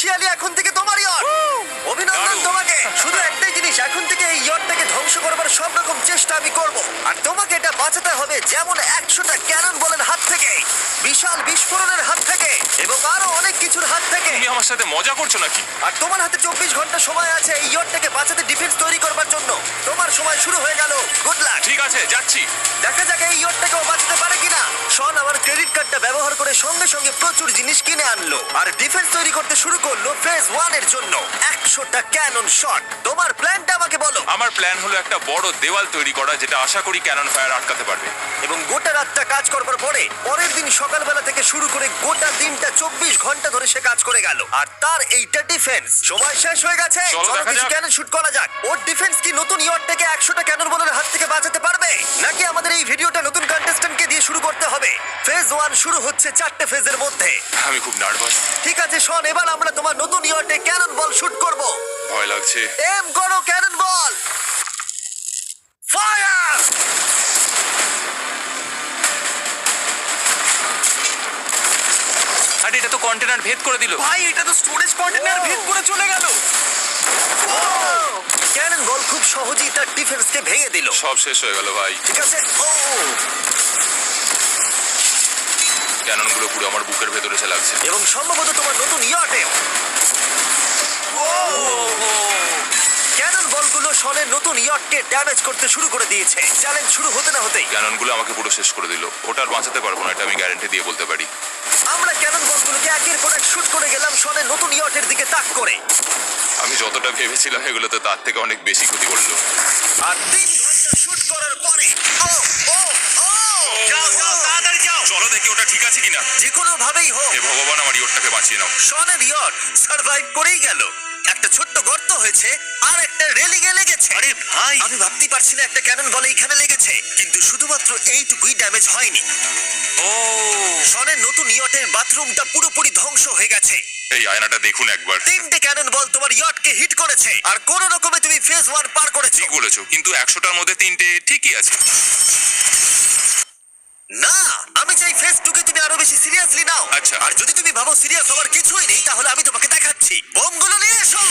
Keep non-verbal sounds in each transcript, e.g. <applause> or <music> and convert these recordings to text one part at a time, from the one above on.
Officially এখন থেকে চেষ্টা আমি করব। আর তোমাকে এটা বাঁচাতে হবে যেমন একশোটা ক্যানন বলের হাত থেকে বিশাল বিস্ফোরণের হাত থেকে এবং আরও অনেক কিছুর হাত থেকে। তুমি আমার সাথে মজা করছ নাকি? আর তোমার হাতে চব্বিশ ঘণ্টা সময় আছে এই ইয়টটাকে বাঁচাতে ডিফেন্স তৈরি করবার জন্য। তোমার সময় শুরু হয়ে গেল। গুড লাক ঠিক আছে যাচ্ছি। দেখা যাক এই ইয়টটাকেও বাঁচাতে পারে কিনা। শন আমার ক্রেডিট কার্ডটা ব্যবহার করে সঙ্গে সঙ্গে প্রচুর জিনিস কিনে আনলো। আর ডিফেন্স তৈরি করতে শুরু করল ফেজ ওয়ানের জন্য। একশোটা ক্যানন শট তোমার প্ল্যানটা আমাকে বলো। আমার প্ল্যান হলো একটা বড় দেওয়াল তৈরি করা যেটা আশা করি ক্যানন ফায়ার আটকাতে পারবে। এবং গোটা রাতটা কাজ করবার পরে পরের দিন সকালবেলা থেকে শুরু করে গোটা দিনটা চব্বিশ ঘণ্টা ধরে সে কাজ করে গেল। আর তার এইটা ডিফেন্স সময় শেষ হয়ে গেছে চলো চলো দেখা কিছু যাক। ক্যানন শুট করা যাক। ওর ডিফেন্স কি নতুন ইয়টটাকে একশোটা ক্যানন বলের হাত থেকে বাঁচাতে পারবে? নাকি আমাদের এই ভিডিওটা নতুন কন্টেস্ট্যান্টকে দিয়ে শুরু করতে হবে? ফেজ ওয়ান শুরু হচ্ছে চারটে ফেজের মধ্যে। আমি খুব নার্ভাস ঠিক আছে শোন এবার আমরা তোমার নতুন ইয়র্টে ক্যানন বল শুট করব। ভয় লাগছে। এম করো ক্যানন বল আরে এটা তো কন্টেনার ভেদ করে দিল। ভাই এটা তো স্টোরেজ কন্টেনার ভেদ করে চলে গেল। ক্যানন বল খুব সহজেই তার ডিফেন্সকে ভেঙে দিল। সব শেষ হয়ে গেল ভাই। ঠিক আছে ও! ক্যাননগুলো পুরো আমার বুকের ভেতরে এসে লাগছে এবং সম্ভবত তোমার নতুন ইয়র্টে ক্যানন বলগুলো শনের নতুন ইয়র্টকে ড্যামেজ করতে শুরু করে দিয়েছে। চ্যালেঞ্জ শুরু হতে না হতেই। ক্যাননগুলো আমাকে পুরো শেষ করে দিল। ওটা আর বাঁচাতে পারব না এটা আমি গ্যারান্টি দিয়ে বলতে পারি। আমরা ক্যানন বলগুলোকে একের পর এক শুট করে গেলাম শনের নতুন ইয়র্টের দিকে তাক করে। আমি যতটা ভেবেছিলাম এগুলোতে তার থেকে অনেক বেশি ক্ষতি করল। আর তিন ঘণ্টা শুট করার পরে ও ও ও যাও যাও তাড়াতাড়ি যাও। চলো দেখি ওটা ঠিক আছে কিনা। যে কোনো ভাবেই হোক। হে ভগবান আমার ইয়রটাকে বাঁচিয়ে নাও। শনের ইয়ট সার্ভাইভ করেই গেল। একটা ছোট্ট গর্ত হয়েছে আর একটা রেলিং এ লেগেছে। আরে ভাই। আমি ভাবতেই পারছি না একটা ক্যানন বলে এখানে লেগেছে কিন্তু শুধুমাত্র এইটুকুই ড্যামেজ হয়নি। ও। শনের নতুন ইয়টের বাথরুমটা পুরোপুরি ধ্বংস হয়ে গেছে। এই আয়নাটা দেখুন একবার। তিনটে ক্যানন বল তোমার ইয়টকে হিট করেছে আর কোন রকমে তুমি ফেজ ওয়ান পার করেছ। ঠিক বলেছ কিন্তু একশোটার মধ্যে তিনটে ঠিকই আছে। না আমি চাই ফেস টুকে তুমি আরও বেশি সিরিয়াসলি নাও। আচ্ছা। আর যদি তুমি ভাবো সিরিয়াস হওয়ার কিছুই নেই তাহলে আমি তোমাকে দেখাচ্ছি। বোমগুলো নিয়ে এসো!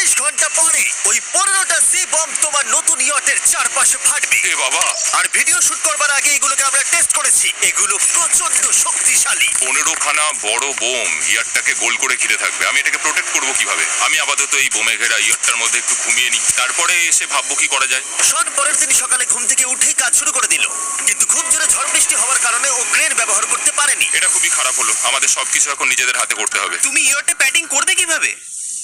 চব্বিশ ঘণ্টা পরে ওই পনেরোটা সি বম তোমার নতুন ইয়টের চারপাশে ফাটবে। এ বাবা। আর ভিডিও শুট করবার আগে এগুলোকে আমরা টেস্ট করেছি। এগুলো প্রচণ্ড শক্তিশালী। পনেরো খানা বড় বোম ইয়ারটাকে গোল করে ঘিরে থাকবে। আমি এটাকে প্রোটেক্ট করব কীভাবে? আমি আপাতত এই বোমে ঘেরা ইয়ারটার মধ্যে একটু ঘুমিয়ে নিই। তারপরে এসে ভাববো কি করা যায়। শন পরের দিন সকালে ঘুম থেকে উঠেই কাজ শুরু করে দিল। কিন্তু খুব জোরে ঝড় বৃষ্টি হওয়ার কারণে ও ক্রেন ব্যবহার করতে পারেনি। এটা খুবই খারাপ হলো। আমাদের সবকিছু এখন নিজেদের হাতে করতে হবে। তুমি ইয়রটে প্যাডিং করবে কীভাবে?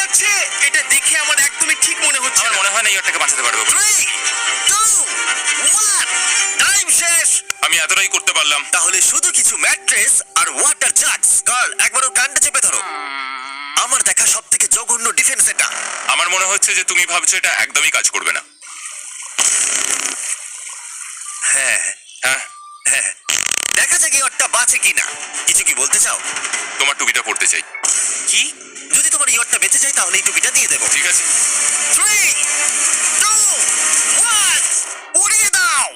যাচ্ছে এটা দেখে আমার একদমই ঠিক মনে হচ্ছে আমার না। মনে হয় না ইয়রটাকে বাঁচাতে পারব থ্রি টু ওয়ান টাইম শেষ। আমি এতটাই করতে পারলাম। তাহলে শুধু কিছু ম্যাট্রেস আর ওয়াটার জাগস গার্ল একবার ওর কানটা চেপে ধরো। আমার দেখা সব থেকে জঘন্য ডিফেন্স এটা। আমার মনে হচ্ছে যে তুমি ভাবছ এটা একদমই কাজ করবে না। হ্যাঁ। হ্যাঁ। হ্যাঁ। দেখা যাক এই অটটা বাঁচে কিনা। কিছু কি বলতে চাও? তোমার টুপিটা পড়তে চাই। কি? যদি তোমার ইয়টটা বেঁচে যায় তাহলে এই টুপিটা দিয়ে দেবো। ঠিক আছে। থ্রি টু ওয়ান উড়িয়ে দাও।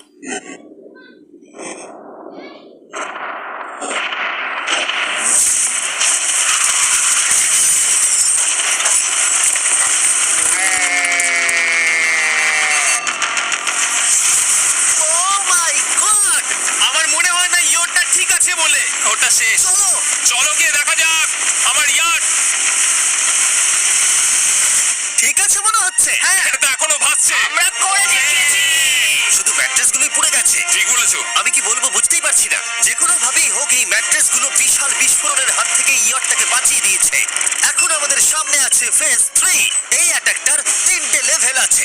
তো আমরা করে দেখিয়েছি শুধু ম্যাট্রেস গুলোই পুড়ে গেছে। ঠিক বলেছ। আমি কি বলব বুঝতেই পারছি না। যে কোনো ভাবেই হোক এই ম্যাট্রেসগুলো বিশাল বিস্ফোরণের হাত থেকে ইয়টটাকে বাঁচিয়ে দিয়েছে। এখন আমাদের সামনে আছে ফেজ থ্রি। এই অ্যাটাকটার তিনটে লেভেল আছে।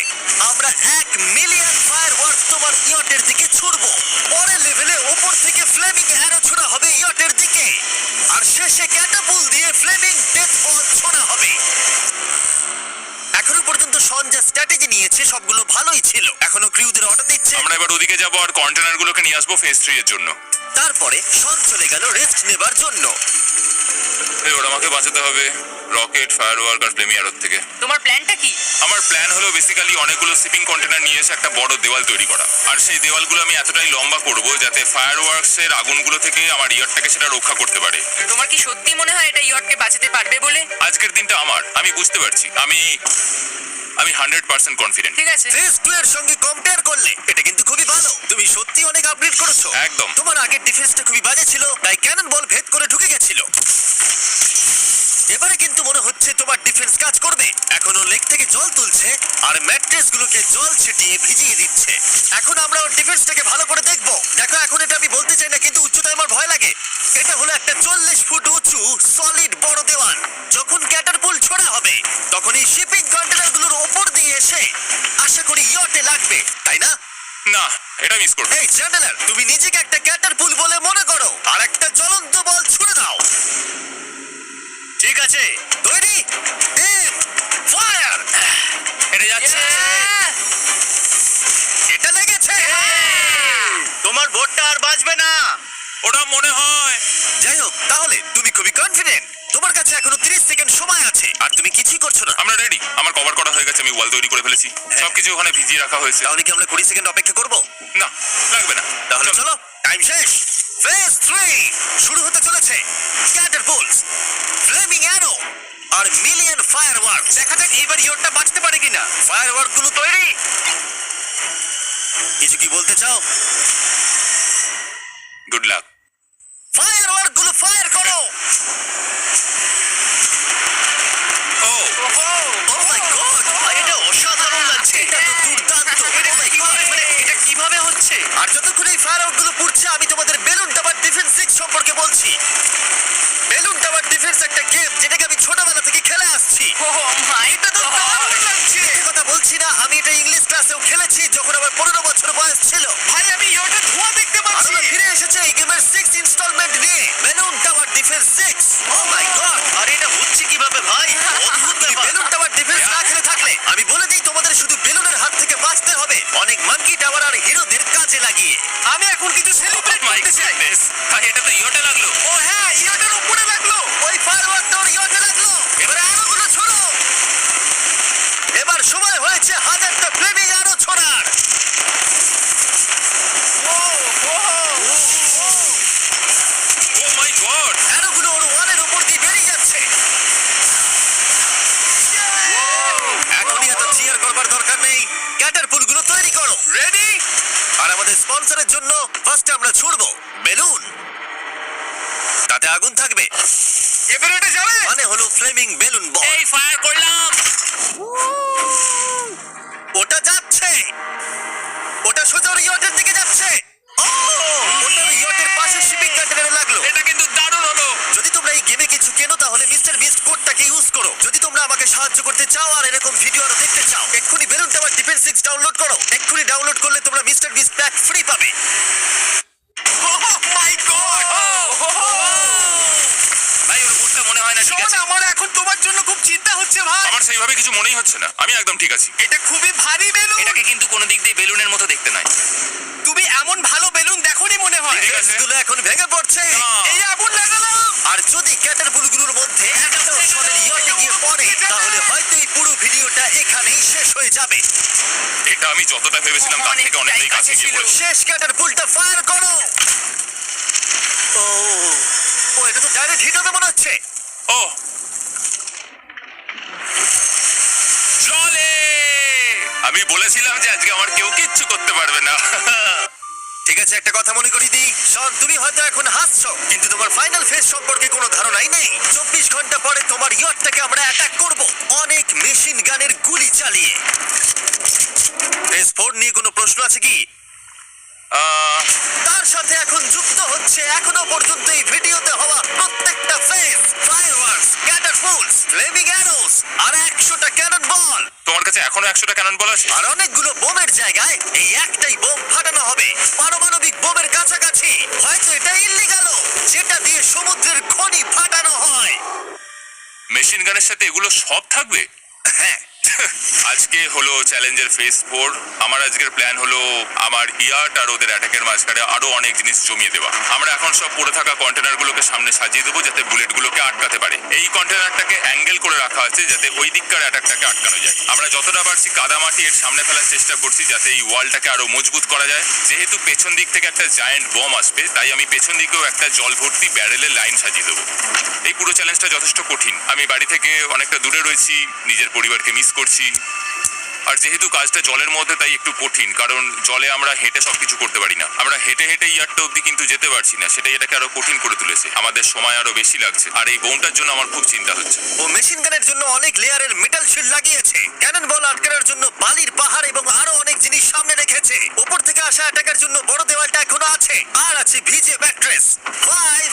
আমরা এক মিলিয়ন ফায়ার ওয়ার্ক তোমার ইয়টের দিকে ছুড়বো। পরের লেভেলে ওপর থেকে ফ্লেমিং অ্যারো ছোড়া হবে ইয়টের দিকে। আর শেষে ক্যাটাপুল দিয়ে ফ্লেমিং ডেথ বল শন যা স্ট্র্যাটেজি নিয়েছে সবগুলো ভালোই ছিল। এখনও ক্রিউদের অর্ডার দিচ্ছে। আমরা এবার ওদিকে যাব আর কন্টেনারগুলোকে নিয়ে আসব ফেস থ্রি এর জন্য। তারপরে শন চলে গেল রেস্ট নেবার জন্য। এবার আমাকে বাঁচাতে হবে। রকেট ফায়ার ওয়ার্ক আর ফ্লেমি আরত থেকে। তোমার প্ল্যানটা কি? আমার প্ল্যান হলো বেসিক্যালি অনেকগুলো শিপিং কন্টেনার নিয়ে এসে একটা বড় দেওয়াল তৈরি করা। আর সেই দেওয়ালগুলো আমি এতটাই লম্বা করব যাতে ফায়ার ওয়ার্কসের আগুনগুলো থেকে আমার ইয়ারটাকে সেটা রক্ষা করতে পারে। তোমার কি সত্যি মনে হয় এটা ইয়টকে বাঁচাতে পারবে বলে? আজকের দিনটা আমার আমি বুঝতে পারছি। আমি আমি হান্ড্রেড পার্সেন্ট কনফিডেন্ট ঠিক আছে। ফেজ টু এর সঙ্গে কম্পেয়ার করলে এটা কিন্তু খুবই ভালো। তুমি সত্যি অনেক আপডেট করেছ। একদম। তোমার আগের ডিফেন্সটা খুবই বাজে ছিল তাই ক্যানন বল ভেদ করে ঢুকে গেছিল। এবারে কিন্তু মনে হচ্ছে তোমার ডিফেন্স কাজ করবে। এখনও লেক থেকে জল তুলছে আর ম্যাট্রেস গুলোকে জল ছিটিয়ে ভিজিয়ে দিচ্ছে। এখন আমরা ওর ডিফেন্সটাকে ভালো করে দেখব। দেখো এখন এটা আমি বলতে চাই না কিন্তু উচ্চতায় আমার ভয় লাগে। এটা হলো একটা চল্লিশ ফুট উঁচু সলিড বড় দেওয়াল। যখন ক্যাটারপুল ছোড়া হবে তখন এই শিপিং কন্টেনারগুলোর ওপর দিয়ে এসে আশা করি ইয়টে লাগবে তাই না? না এটা মিস করব এই চ্যান্ডেলার তুমি নিজেকে একটা ক্যাটারপুল বলে মনে করো। আর একটা জ্বলন্ত বল ছুড়ে দাও। ঠিক আছে। তৈরি। ফায়ার এটা যাচ্ছে। এটা লেগেছে। তোমার বোটটা আর বাঁচবে না। ওটা মনে হয়। যাই হোক তাহলে তুমি খুবই কনফিডেন্ট তোমার কাছে এখনও 30 সেকেন্ড সময় আছে। আর তুমি কিছুই করছ না। আমরা রেডি আমার কভার করা হয়ে গেছে আমি ওয়াল তৈরি করে ফেলেছি। সবকিছু ওখানে ভিজিয়ে রাখা হয়েছে। তাহলে কি আমরা 20 সেকেন্ড অপেক্ষা করব? না লাগবে না। তাহলে। চলো। টাইম শেষ। ফেজ 3 শুরু হতে চলেছে। ক্যাটারপুলস ফ্লেমিং অ্যারো আর মিলিয়ন ফায়ারওয়ার্ক দেখা যাক এবার ইয়রটা বাঁচতে পারে কিনা। ফায়ারওয়ার্কগুলো তৈরি। কিছু কি বলতে চাও? গুড লাক ফায়ারওয়ার্কগুলো ফায়ার করো ও ও মাই গড এটা অসাধারণ লাগছে। এটা তো দুর্দান্ত। Oh মানে এটা কীভাবে হচ্ছে? আর যতক্ষণ এই ফায়ারওয়ার্কগুলো পুড়ছে আমি তোমাদের সম্পর্কে বলছি। বেলুন টাওয়ার ডিফেন্স একটা গেম যেটাকে আমি ছোটবেলা থেকে খেলে আসছি। এটা তো দারুণ লাগছে। মিথ্যে কথা বলছি না আমি এটা ইংলিশ ক্লাসেও খেলেছি যখন আমার পনেরো বছর বয়স ছিল। ভাই আমি ইয়োটা ধোঁয়া দেখতে পাচ্ছি। ফিরে এসেছে এই গেমের সিক্স ইনস্টলমেন্ট নিয়ে balloon tower defense six oh my god আর এটা হচ্ছে কীভাবে ভাই? <laughs> অদ্ভুত ব্যাপার। বেলুন টাওয়ার ডিফেন্স না খেলে থাকলে আমি বলে দিই তোমাদের শুধু বেলুনের হাত থেকে বাঁচতে হবে। অনেক মাঙ্কি টাওয়ার কাজে লাগিয়ে। আমি এখন কিছু সেলিব্রেট করতে চাই। তাই এটা তো ইয়োটা লাগল। ও হ্যাঁ ইয়োটার এত করবার দরকার নেই। ক্যাটারপুলগুলো তৈরি করো। রেডি আর আমাদের স্পন্সরের জন্য ফার্স্টে আমরা ছুড়বো বেলুন। তাতে আগুন থাকবে। এবারে এটা যাবে মানে হলো ফ্লেমিং বেলুন বল এই ফায়ার করলাম। ওটা যাচ্ছে। ওটা সোজা ওর ইয়টের দিকে যাচ্ছে। ও ওটা ইয়টের পাশে শিপিং কন্টেনারে লাগল। এটা কিন্তু দারুণ হলো। যদি তোমরা এই গেমে কিছু মিস্টার বিস্ট প্যাক ফ্রি পাবে ভাই ওর মুডটা মনে হয় না ঠিক শোন আছে? আমার এখন তোমার জন্য খুব চিন্তা হচ্ছে ভাই। আমার সেইভাবে কিছু মনেই হচ্ছে না। আমি একদম ঠিক আছি। এটা খুবই ভারী বেলুন এটাকে কিন্তু কোনো দিক দিয়ে বেলুনের মতো দেখতে নয় তুমি এমন ভালো বেলুন দেখোনি মনে হয়। ঠিক আছে। গুলো এখন ভেঙে পড়ছে। না। এই আগুন লাগালাম। আর যদি ক্যাটারপুলগুলোর যাবে। এটা আমি যতটা ভেবেছিলাম তার থেকে অনেকটাই কাছে গিয়ে পড়েছে শেষ ক্যাটারপুলটা ফায়ার করো। ও ও এটা তো ডাইরেক্ট হিট হবে মনে হচ্ছে। ও। জলে! আমি বলেছিলাম যে আজকে আমার কেউ কিচ্ছু করতে পারবে না। <laughs> ঠিক আছে, একটা কথা মনে করি দিই। শোন, তুমি হয়তো এখন হাসছো, কিন্তু তোমার ফাইনাল ফেস সম্পর্কে কোনো ধারণাই নেই। চব্বিশ ঘণ্টা পরে তোমার ইয়টটাকে আমরা অ্যাটাক করব, অনেক মেশিন গানের গুলি চালিয়ে। ফেস ফোর নিয়ে কোনো প্রশ্ন আছে কি? তার সাথে এখন যুক্ত হচ্ছে এখনও পর্যন্ত এই ভিডিওতে হওয়া প্রত্যেকটা face fireworks catapults flaming arrows আর একশোটা ক্যানন বল তোমার কাছে এখনও একশোটা ক্যানন বল আছে? আর অনেকগুলো বোমের জায়গায় এই একটাই বোম ফাটানো হবে। পারমাণবিক বোমের কাছাকাছি। হয়তো এটা ইল্লিগাল যেটা দিয়ে সমুদ্রের খনি মেশিন গানের সাথে এগুলো সব থাকবে? হ্যাঁ। আজকে হলো চ্যালেঞ্জের ফেজ ফোর আমার আজকের প্ল্যান হলো আমার ইয়ার্ট আর ওদের অ্যাটাকের মাঝখানে আরও অনেক জিনিস জমিয়ে দেওয়া। আমরা এখন সব পড়ে থাকা কন্টেনারগুলোকে সামনে সাজিয়ে দেবো যাতে বুলেটগুলোকে আটকাতে পারে। এই কন্টেনারটাকে অ্যাঙ্গেল করে রাখা আছে যাতে ওই দিককার অ্যাটাকটাকে আটকানো যায়। আমরা যতটা পারছি কাদামাটি এর সামনে ফেলার চেষ্টা করছি যাতে এই ওয়ালটাকে আরও মজবুত করা যায়। যেহেতু পেছন দিক থেকে একটা জায়ান্ট বম আসবে, তাই আমি পেছন দিকেও একটা জল ভর্তি ব্যারেলের লাইন সাজিয়ে দেবো। এই পুরো চ্যালেঞ্জটা যথেষ্ট কঠিন। আমি বাড়ি থেকে অনেকটা দূরে রয়েছি, নিজের পরিবারকে মিস করছি। আর যেহেতু কাজটা জলের মধ্যে, তাই একটু কঠিন, কারণ জলে আমরা হেঁটে সবকিছু করতে পারি না। আমরা হেঁটে হেঁটে ইয়ারটা অব্দি কিন্তু যেতে পারছি না, সেটাই এটাকে আরও কঠিন করে তুলেছে। আমাদের সময় আরও বেশি লাগছে। আর এই বোনটার জন্য আমার খুব চিন্তা হচ্ছে। ও মেশিন গানের জন্য অনেক লেয়ারের মেটাল শিল্ড লাগিয়েছে। ক্যানন বল আটকানোর জন্য বালির পাহাড় এবং আরও অনেক জিনিস সামনে রেখেছে। উপর থেকে আসা অ্যাটাকের জন্য বড় দেওয়ালটা এখনও আছে। আর আছে ভিজে ব্যাট্রেস ফাইভ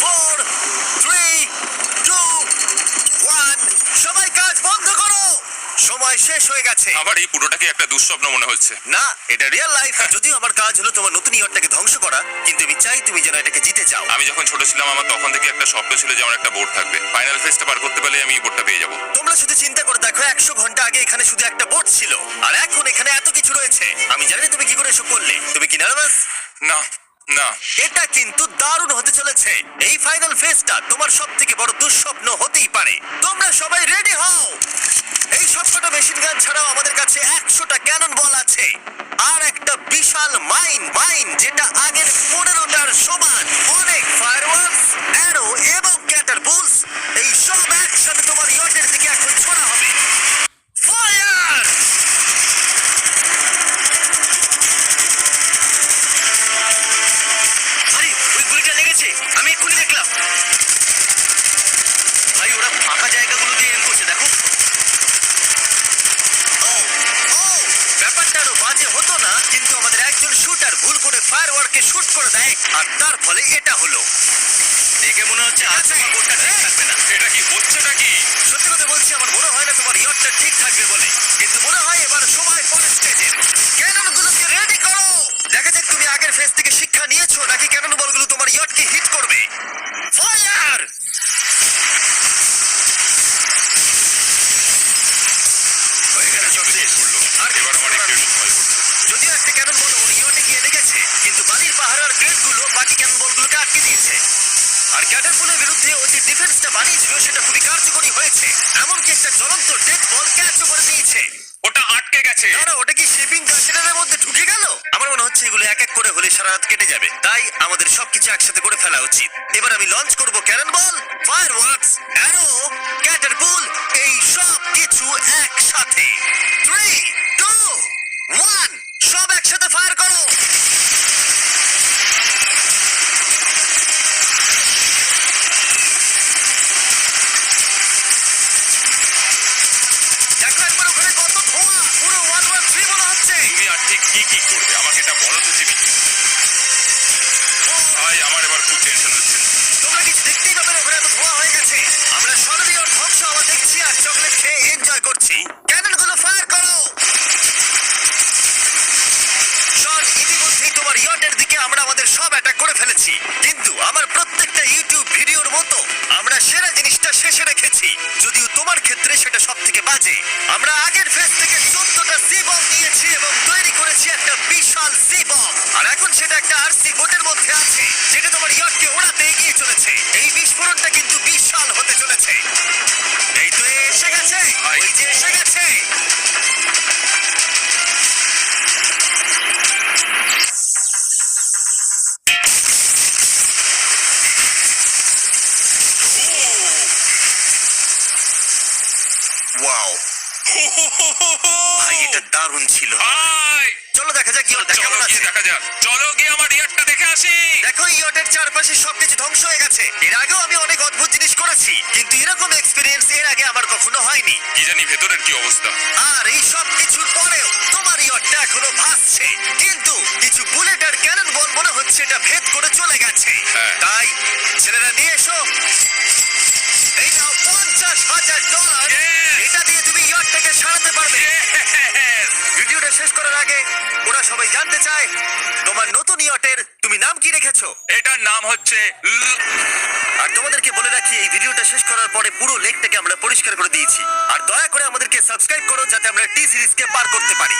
ফোর সময় শেষ হয়ে গেছে। আমার এই পুরোটাকে একটা দুঃস্বপ্ন মনে হচ্ছে? না এটা রিয়েল লাইফ যদিও আমার কাজ হলো তোমার নতুন ইয়ারটাকে ধ্বংস করা কিন্তু আমি চাই তুমি যেন এটাকে জিতে যাও। আমি যখন ছোট ছিলাম আমার তখন থেকে একটা স্বপ্ন ছিল যে আমার একটা বোর্ড থাকবে। ফাইনাল ফেজটা পার করতে পারলে আমি এই বোর্ডটা পেয়ে যাব। তোমরা শুধু চিন্তা করে দেখো একশো ঘণ্টা আগে এখানে শুধু একটা বোট ছিল। আর এখন এখানে এত কিছু রয়েছে। আমি জানি না তুমি কি করে এসব করলে। তুমি কি নার্ভাস না। না। এটা কিন্তু দারুণ হতে চলেছে। এই ফাইনাল ফেজটা তোমার সব থেকে বড় দুঃস্বপ্ন হতেই পারে। তোমরা সবাই রেডি হও। এই সবকটা মেশিন গান ছাড়াও আমাদের কাছে একশোটা ক্যানন বল আছে। আর একটা বিশাল মাইন মাইন যেটা আগের পনেরোটার সমান। অনেক ফায়ারওয়ার্কস অ্যারো এবং ক্যাটারপুলস এই সব একসাথে তোমার ইয়টের দিকে আর তার ফলে এটা হলো। দেখে মনে হচ্ছে আজ তোমার বোটটা ঠিক থাকবে না। এটা কি হচ্ছে নাকি সত্যি কথা বলছি আমার মনে হয় না তোমার ইয়টটা ঠিক থাকবে বলে। কিন্তু মনে হয় এবার সময় পরে স্টেজের ক্যানন গুলোকে রেডি করো! দেখা যাক তুমি আগের ফেজ থেকে শিক্ষা নিয়েছো নাকি ক্যানন বলগুলো তোমার ইয়টকে হিট করবে। আর ক্যাটারপুলের বিরুদ্ধে ও যে ডিফেন্সটা বানিয়েছিল সেটা খুবই কার্যকরী হয়েছে। এমনকি একটা জ্বলন্ত ডেথ বল ক্যাচও করে নিয়েছে ওটা আটকে গেছে। না না ওটা কি শিপিং কন্টেনারের মধ্যে ঢুকে গেল? আমার মনে হচ্ছে এগুলো এক এক করে হলে সারা রাত কেটে যাবে। তাই আমাদের সবকিছু একসাথে করে ফেলা উচিত। এবার আমি লঞ্চ করব cannon ball fireworks arrow catapult এই সব কিছু একসাথে। থ্রি টু ওয়ান সব একসাথে ফায়ার করো। ঠিক কি কি করবে? আমাকে এটা বলো তো, জিমি। ভাই, আমার এবার খুব টেনশন হচ্ছে। তোমরা কিছু দেখতেই পাবে না ওখানে এত ধোঁয়া হয়ে গেছে? আমরা সরবি ওর ধ্বংস হওয়া দেখছি আর চকলেট খেয়ে এনজয় করছি। ক্যানন ফায়ার করো! শন, ইতিমধ্যেই তোমার ইয়টের দিকে আমরা আমাদের সব অ্যাটাক করে ফেলেছি। কিন্তু আমার প্রত্যেকটা ইউটিউব ভিডিওর মতো আমরা সেরা জিনিসটা শেষে রেখেছি। যদিও তোমার ক্ষেত্রে সেটা সব থেকে বাজে। আমরা ওয়াও ভাই এটা দারুণ ছিল। ভাই! চলো দেখা যাক কি ওটা চলো কেমন গিয়ে দেখা যাক। চলো গিয়ে আমার ইয়ারটা দেখে আসি। দেখো ইয়টের চারপাশে সবকিছু ধ্বংস হয়ে গেছে। এর আগেও আমি অনেক অদ্ভুত জিনিস করেছি কিন্তু এরকম এক্সপিরিয়েন্স এর আগে আমার কখনো হয়নি। কি জানি ভেতরের কি অবস্থা। আর এই সব কিছুর পরেও তোমার ইয়টটা এখনও ভাসছে। কিন্তু কিছু বুলেট আর ক্যানন বল মনে হচ্ছে এটা ভেদ করে চলে গেছে। হ্যাঁ। তাই ছেলেরা নিয়ে আগে। ওরা সবাই জানতে চায় তোমার নতুন ইয়টের তুমি নাম কি রেখেছো? এটার নাম হচ্ছে আর তোমাদেরকে বলে রাখি এই ভিডিওটা শেষ করার পরে পুরো লেকটাকে আমরা পরিষ্কার করে দিয়েছি। আর দয়া করে আমাদেরকে সাবস্ক্রাইব করো যাতে আমরা টি সিরিজকে পার করতে পারি।